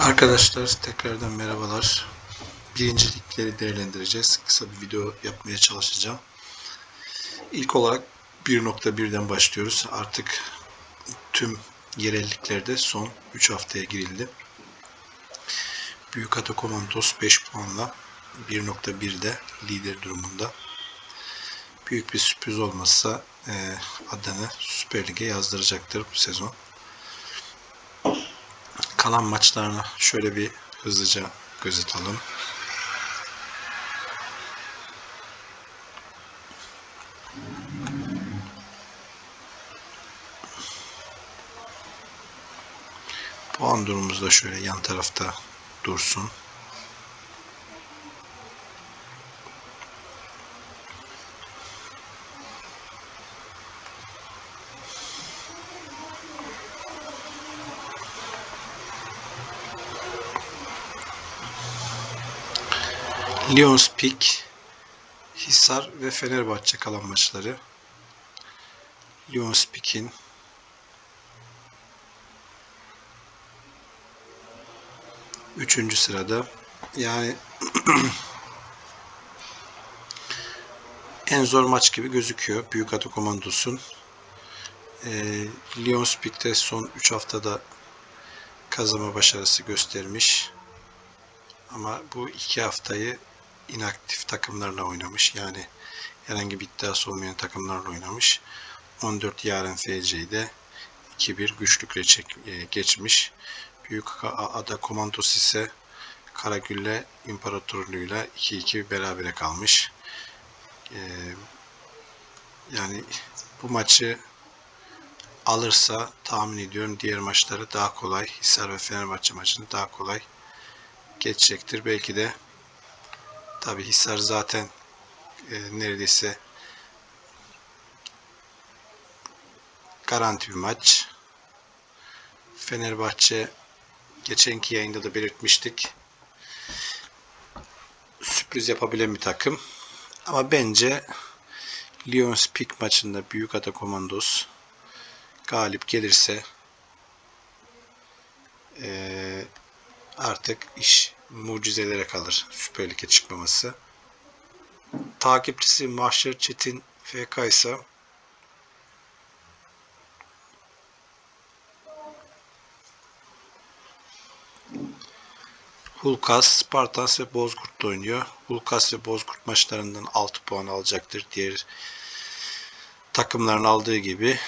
Arkadaşlar tekrardan merhabalar. Birincilikleri değerlendireceğiz. Kısa bir video yapmaya çalışacağım. İlk olarak 1.1'den başlıyoruz. Artık tüm yerelliklerde son 3 haftaya girildi. Büyük Ata Komandos 5 puanla 1.1'de lider durumunda. Büyük bir sürpriz olmazsa e, adını Süper Lig'e yazdıracaktır bu sezon kalan maçlarına şöyle bir hızlıca göz atalım. Puan durumumuz da şöyle yan tarafta dursun. Lyonspik, Hisar ve Fenerbahçe kalan maçları. Lyonspik'in üçüncü sırada. Yani en zor maç gibi gözüküyor. Büyük Ata Komandos'un. E, Lyonspik'te son 3 haftada kazanma başarısı göstermiş. Ama bu iki haftayı inaktif takımlarla oynamış. Yani herhangi bir iddiası olmayan takımlarla oynamış. 14 yarın FC'de 2-1 güçlükle çek, e, geçmiş. Büyük Ada Komandos ise Karagül'le İmparatorluğu'yla 2-2 berabere kalmış. E, yani bu maçı alırsa tahmin ediyorum diğer maçları daha kolay. Hisar ve Fenerbahçe maçını daha kolay geçecektir. Belki de tabi Hisar zaten e, neredeyse garanti bir maç. Fenerbahçe geçenki yayında da belirtmiştik. Sürpriz yapabilen bir takım. Ama bence Lions Peak maçında Büyük Ada Komandos galip gelirse eee artık iş mucizelere kalır Süper Lig'e çıkmaması. Takipçisi Mahşer Çetin FK ise Hulkas, Spartans ve Bozkurt'ta oynuyor. Hulkas ve Bozkurt maçlarından 6 puan alacaktır. Diğer takımların aldığı gibi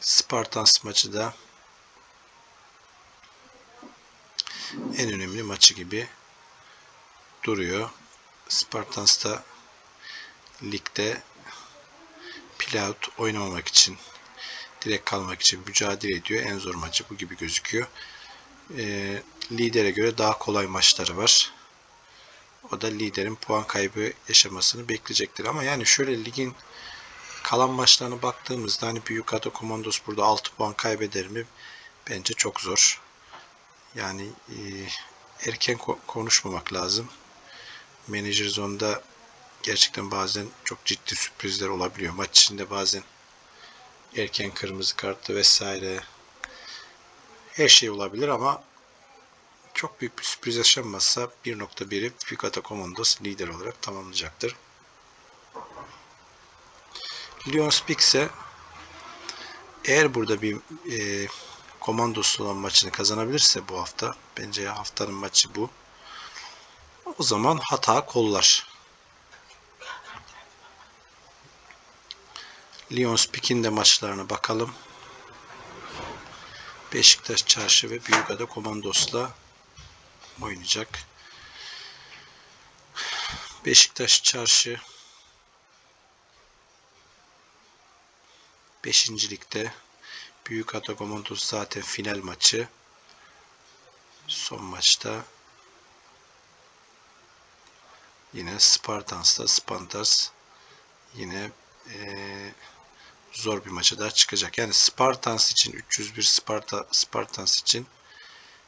Spartans maçı da en önemli maçı gibi duruyor. Spartans da ligde playout oynamamak için direkt kalmak için mücadele ediyor. En zor maçı bu gibi gözüküyor. E, lidere göre daha kolay maçları var. O da liderin puan kaybı yaşamasını bekleyecektir. Ama yani şöyle ligin kalan maçlarına baktığımızda hani Büyük Ada Komandos burada 6 puan kaybeder mi? Bence çok zor. Yani e, erken ko- konuşmamak lazım. Manager Zone'da gerçekten bazen çok ciddi sürprizler olabiliyor. Maç içinde bazen erken kırmızı kartı vesaire her şey olabilir ama çok büyük bir sürpriz yaşanmazsa 1.1'i Figata Commandos lider olarak tamamlayacaktır. Lyon Speak ise eğer burada bir e, komandosu olan maçını kazanabilirse bu hafta bence haftanın maçı bu. O zaman hata kollar. Lyon Spik'in de maçlarına bakalım. Beşiktaş Çarşı ve Büyükada Komandos'la oynayacak. Beşiktaş Çarşı 5. ligde Büyük Ada Komandos zaten final maçı. Son maçta yine Spartans'ta Spartans yine ee, zor bir maça daha çıkacak. Yani Spartans için 301 Sparta Spartans için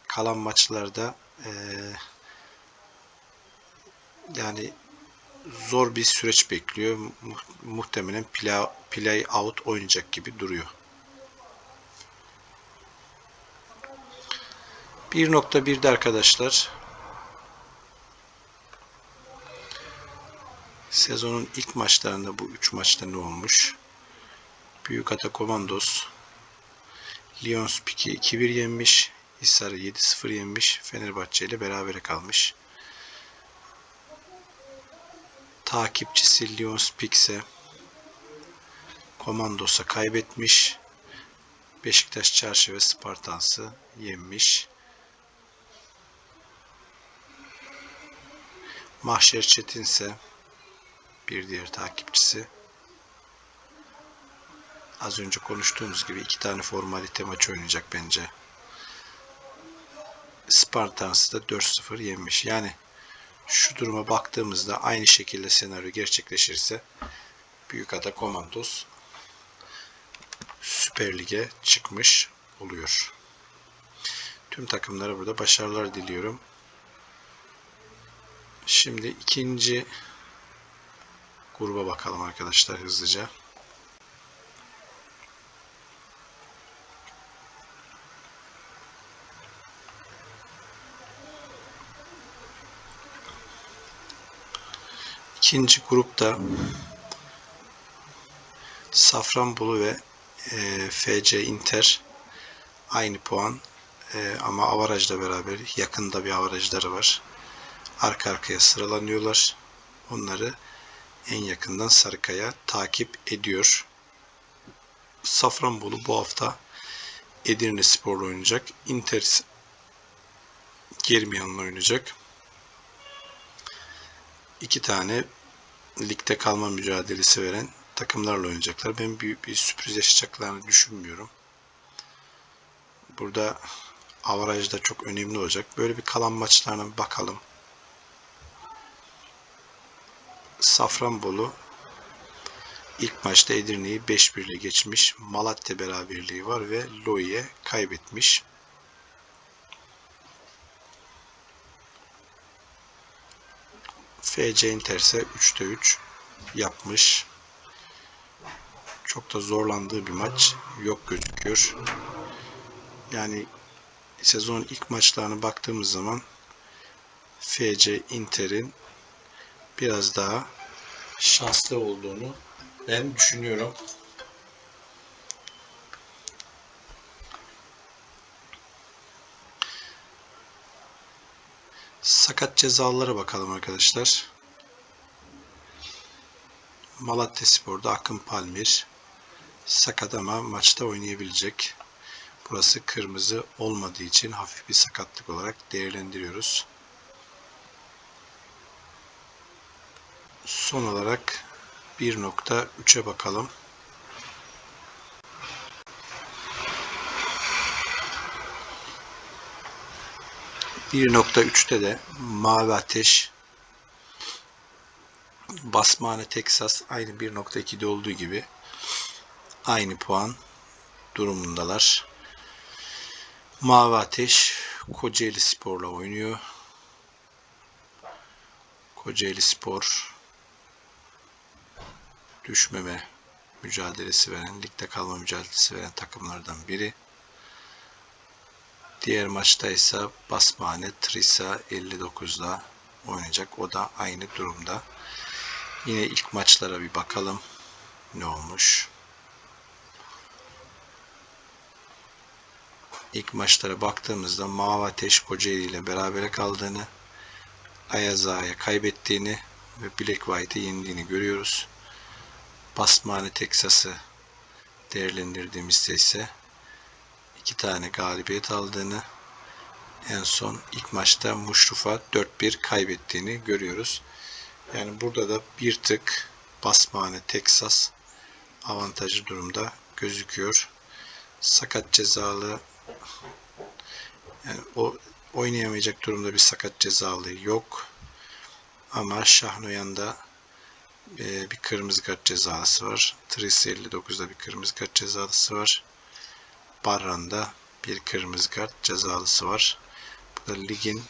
kalan maçlarda ee, yani zor bir süreç bekliyor. Muhtemelen play, play out oynayacak gibi duruyor. 1.1'de arkadaşlar sezonun ilk maçlarında bu 3 maçta ne olmuş? Büyük Ata Komandos Lions Piki 2-1 yenmiş. Hisar'ı 7-0 yenmiş. Fenerbahçe ile berabere kalmış. Takipçisi Lions Pix'e Komandos'a kaybetmiş. Beşiktaş Çarşı ve Spartans'ı yenmiş. Mahşer Çetin bir diğer takipçisi. Az önce konuştuğumuz gibi iki tane formalite maçı oynayacak bence. Spartans'ı da 4-0 yenmiş. Yani şu duruma baktığımızda aynı şekilde senaryo gerçekleşirse Büyükada Komandos Süper Lig'e çıkmış oluyor. Tüm takımlara burada başarılar diliyorum. Şimdi ikinci gruba bakalım arkadaşlar hızlıca. İkinci grupta Safranbolu ve e, FC Inter aynı puan e, ama avarajla beraber yakında bir avarajları var. Arka arkaya sıralanıyorlar. Onları en yakından Sarıkaya takip ediyor. Safranbolu bu hafta Edirne Spor'la oynayacak. Inter Germiyan'la oynayacak. İki tane ligde kalma mücadelesi veren takımlarla oynayacaklar. Ben büyük bir sürpriz yaşayacaklarını düşünmüyorum. Burada avaraj da çok önemli olacak. Böyle bir kalan maçlarına bakalım. Safranbolu ilk maçta Edirne'yi 5-1 ile geçmiş. Malatya beraberliği var ve Loi'ye kaybetmiş. FC Inter ise 3'te 3 yapmış. Çok da zorlandığı bir maç yok gözüküyor. Yani sezonun ilk maçlarına baktığımız zaman FC Inter'in biraz daha şanslı olduğunu ben düşünüyorum. Sakat cezalara bakalım arkadaşlar. Malatya Spor'da Akın Palmir sakat ama maçta oynayabilecek. Burası kırmızı olmadığı için hafif bir sakatlık olarak değerlendiriyoruz. Son olarak 1.3'e bakalım. Bir nokta üçte de Mavi Ateş Basmane Texas aynı 1.2'de olduğu gibi aynı puan durumundalar. Mavi Ateş Kocaeli Spor'la oynuyor. Kocaeli Spor düşmeme mücadelesi veren, ligde kalma mücadelesi veren takımlardan biri. Diğer maçta ise Basmane Trisa 59'da oynayacak. O da aynı durumda. Yine ilk maçlara bir bakalım. Ne olmuş? İlk maçlara baktığımızda Mavi Ateş Kocaeli ile berabere kaldığını, Ayaz Ağa'ya kaybettiğini ve Black White'ı yendiğini görüyoruz. Basmane Texas'ı değerlendirdiğimizde ise iki tane galibiyet aldığını en son ilk maçta Muşruf'a 4-1 kaybettiğini görüyoruz. Yani burada da bir tık Basmane Texas avantajlı durumda gözüküyor. Sakat cezalı yani o oynayamayacak durumda bir sakat cezalı yok. Ama Şahnoyan'da e, bir kırmızı kart cezalısı var. Tris 59'da bir kırmızı kart cezalısı var. Barran'da bir kırmızı kart cezalısı var. Bu da ligin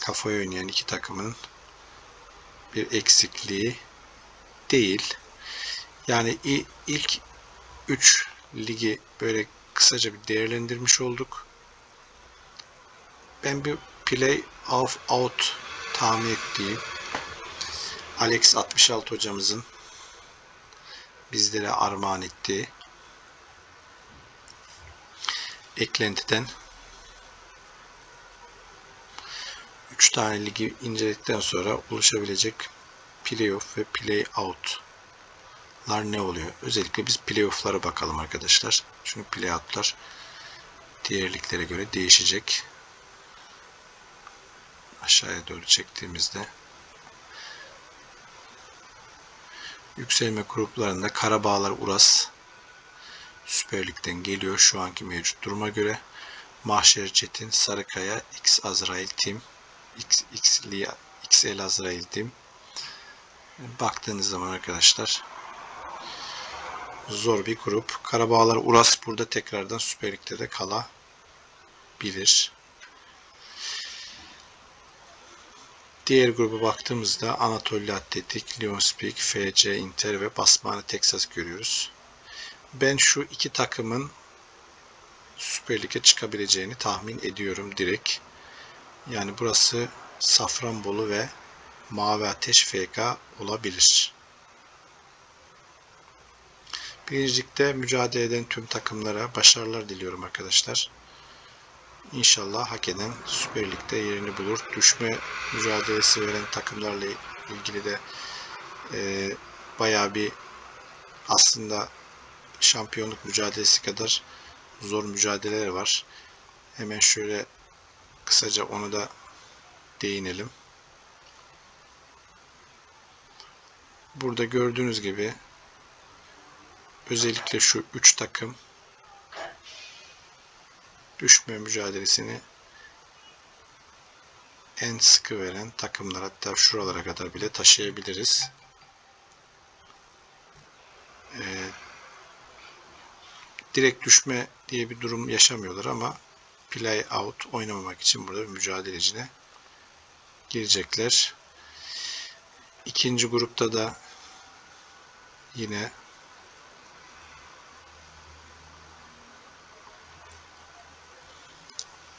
kafaya oynayan iki takımın bir eksikliği değil. Yani ilk 3 ligi böyle kısaca bir değerlendirmiş olduk. Ben bir play of out tahmin ettiğim Alex 66 hocamızın bizlere armağan ettiği eklentiden 3 tane ligi inceledikten sonra oluşabilecek playoff ve play out'lar ne oluyor? Özellikle biz playoff'lara bakalım arkadaşlar. Çünkü play out'lar diğer liglere göre değişecek. Aşağıya doğru çektiğimizde yükselme gruplarında Karabağlar Uras Süper Lig'den geliyor şu anki mevcut duruma göre. Mahşer Çetin, Sarıkaya, X Azrail Team, X, X, XL Azrail Team. Baktığınız zaman arkadaşlar zor bir grup. Karabağlar Uras burada tekrardan Süper Lig'de de kalabilir. Diğer gruba baktığımızda Anatolia Atletik, Leonspik, FC Inter ve Basmane Texas görüyoruz. Ben şu iki takımın Süper Lig'e çıkabileceğini tahmin ediyorum direkt. Yani burası Safranbolu ve Mavi Ateş FK olabilir. Birincilikte mücadele eden tüm takımlara başarılar diliyorum arkadaşlar. İnşallah hak eden Süper Lig'de yerini bulur. Düşme mücadelesi veren takımlarla ilgili de e, bayağı bir aslında şampiyonluk mücadelesi kadar zor mücadeleler var. Hemen şöyle kısaca onu da değinelim. Burada gördüğünüz gibi özellikle şu üç takım düşme mücadelesini en sıkı veren takımlar hatta şuralara kadar bile taşıyabiliriz. Ee, direkt düşme diye bir durum yaşamıyorlar ama play out oynamamak için burada bir mücadelecine girecekler. İkinci grupta da yine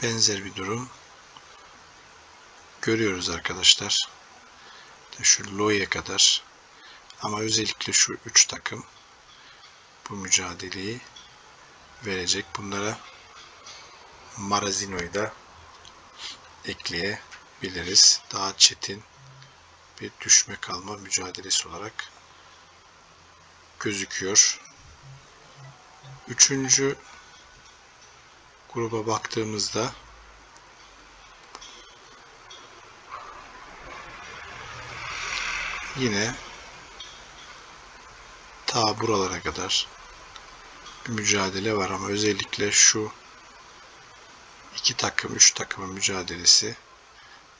benzer bir durum görüyoruz arkadaşlar. Şu Lo'ya kadar ama özellikle şu üç takım bu mücadeleyi verecek. Bunlara Marazino'yu da ekleyebiliriz. Daha çetin bir düşme kalma mücadelesi olarak gözüküyor. Üçüncü gruba baktığımızda yine ta buralara kadar bir mücadele var ama özellikle şu iki takım, üç takımın mücadelesi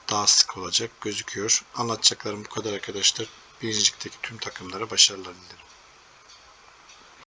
daha sık olacak gözüküyor. Anlatacaklarım bu kadar arkadaşlar. Birincilikteki tüm takımlara başarılar dilerim.